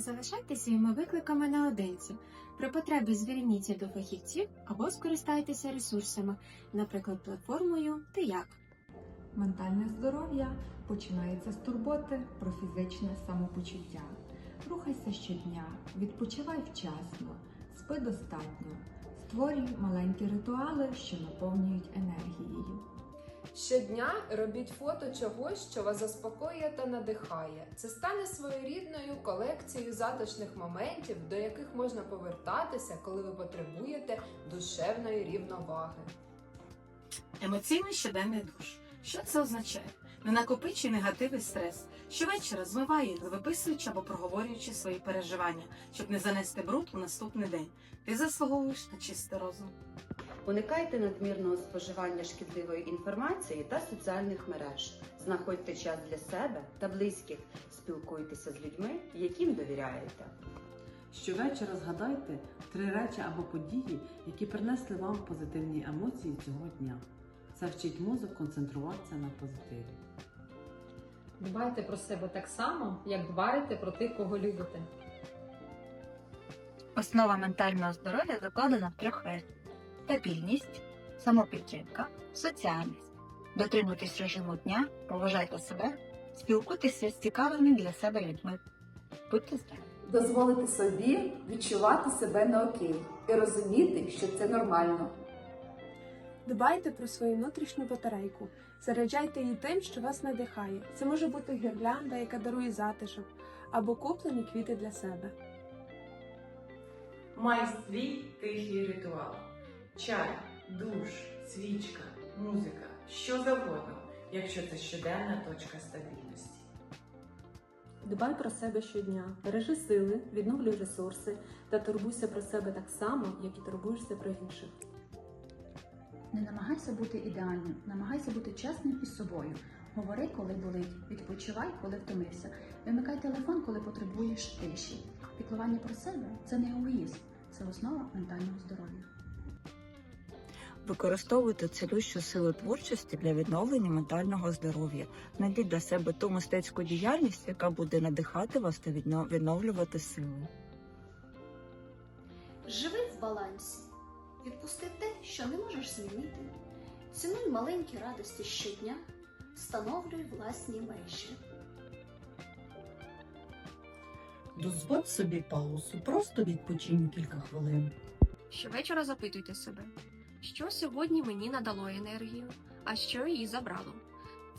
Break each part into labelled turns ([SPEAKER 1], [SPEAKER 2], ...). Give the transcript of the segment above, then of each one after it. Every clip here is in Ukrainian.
[SPEAKER 1] Залишайтеся своїми викликами наодинці. При потребі зверніться до фахівців або скористайтеся ресурсами, наприклад, платформою «Ти як?».
[SPEAKER 2] Ментальне здоров'я починається з турботи про фізичне самопочуття. Рухайся щодня, відпочивай вчасно, спи достатньо, створюй маленькі ритуали, що наповнюють енергією.
[SPEAKER 3] Щодня робіть фото чогось, що вас заспокоює та надихає. Це стане своєрідною колекцією затишних моментів, до яких можна повертатися, коли ви потребуєте душевної рівноваги.
[SPEAKER 4] Емоційний щоденний душ. Що це означає? Не накопичуй негатив і стрес. Щовечора змивай їх, виписуючи або проговорюючи свої переживання, щоб не занести бруд у наступний день. Ти заслуговуєш на чистий розум.
[SPEAKER 5] Уникайте надмірного споживання шкідливої інформації та соціальних мереж. Знаходьте час для себе та близьких. Спілкуйтеся з людьми, яким довіряєте.
[SPEAKER 6] Щовечора згадайте три речі або події, які принесли вам позитивні емоції цього дня. Це вчить мозок концентруватися на позитиві.
[SPEAKER 7] Дбайте про себе так само, як дбаєте про тих, кого любите.
[SPEAKER 8] Основа ментального здоров'я закладена в трьох вежах: стабільність, самопідтримка, соціальність. Дотримуйтесь режиму дня, поважайте себе, спілкуйтеся з цікавими для себе людьми. Будьте здорові!
[SPEAKER 9] дозволити собі відчувати себе не окей і розуміти, що це нормально.
[SPEAKER 10] Дбайте про свою внутрішню батарейку. Заряджайте її тим, що вас надихає. Це може бути гірлянда, яка дарує затишок, або куплені квіти для себе.
[SPEAKER 11] Май свій тихий ритуал. Чай, душ, свічка, музика, що завгодно, якщо це щоденна точка стабільності.
[SPEAKER 12] Дбай про себе щодня, бережи сили, відновлюй ресурси та турбуйся про себе так само, як і турбуєшся про інших.
[SPEAKER 13] Не намагайся бути ідеальним, намагайся бути чесним із собою. Говори, коли болить, відпочивай, коли втомився. Вимикай телефон, коли потребуєш тиші. Піклування про себе це не егоїзм, це основа ментального здоров'я.
[SPEAKER 8] Використовуйте цілющу силу творчості для відновлення ментального здоров'я. Знайдіть для себе ту мистецьку діяльність, яка буде надихати вас та відновлювати сили.
[SPEAKER 14] Живи в балансі. Відпусти те, що не можеш змінити. Цінуй маленькі радості щодня, встановлюй власні межі.
[SPEAKER 4] Дозволь собі паузу, просто відпочинь кілька хвилин.
[SPEAKER 1] Щовечора запитуйте себе, що сьогодні мені надало енергію, а що її забрало.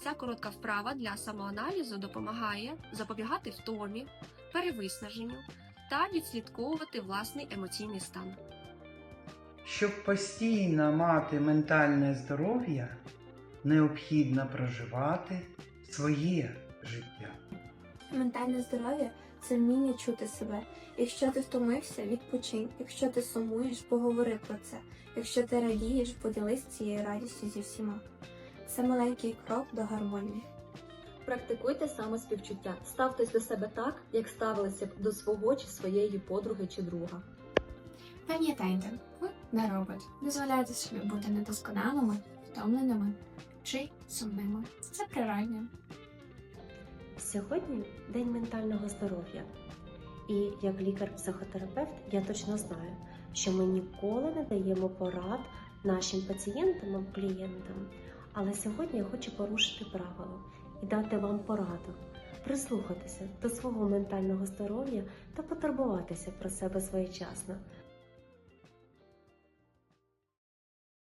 [SPEAKER 1] Ця коротка вправа для самоаналізу допомагає запобігати втомі, перевиснаженню та відслідковувати власний емоційний стан.
[SPEAKER 15] Щоб постійно мати ментальне здоров'я, необхідно проживати своє життя.
[SPEAKER 16] Ментальне здоров'я це вміння чути себе. Якщо ти втомився, відпочинь. Якщо ти сумуєш, поговори про це. Якщо ти радієш, поділись цією радістю зі всіма. Це маленький крок до гармонії.
[SPEAKER 12] Практикуйте самоспівчуття. Ставтесь до себе так, як ставилися б до свого чи своєї подруги чи друга.
[SPEAKER 1] Пам'ятайте, ви не робот. Дозволяйте собі бути недосконалими, втомленими чи сумними. Це природньо.
[SPEAKER 5] Сьогодні день ментального здоров'я. І як лікар-психотерапевт я точно знаю, що ми ніколи не даємо порад нашим пацієнтам або клієнтам. Але сьогодні я хочу порушити правило і дати вам пораду, прислухатися до свого ментального здоров'я та потурбуватися про себе своєчасно.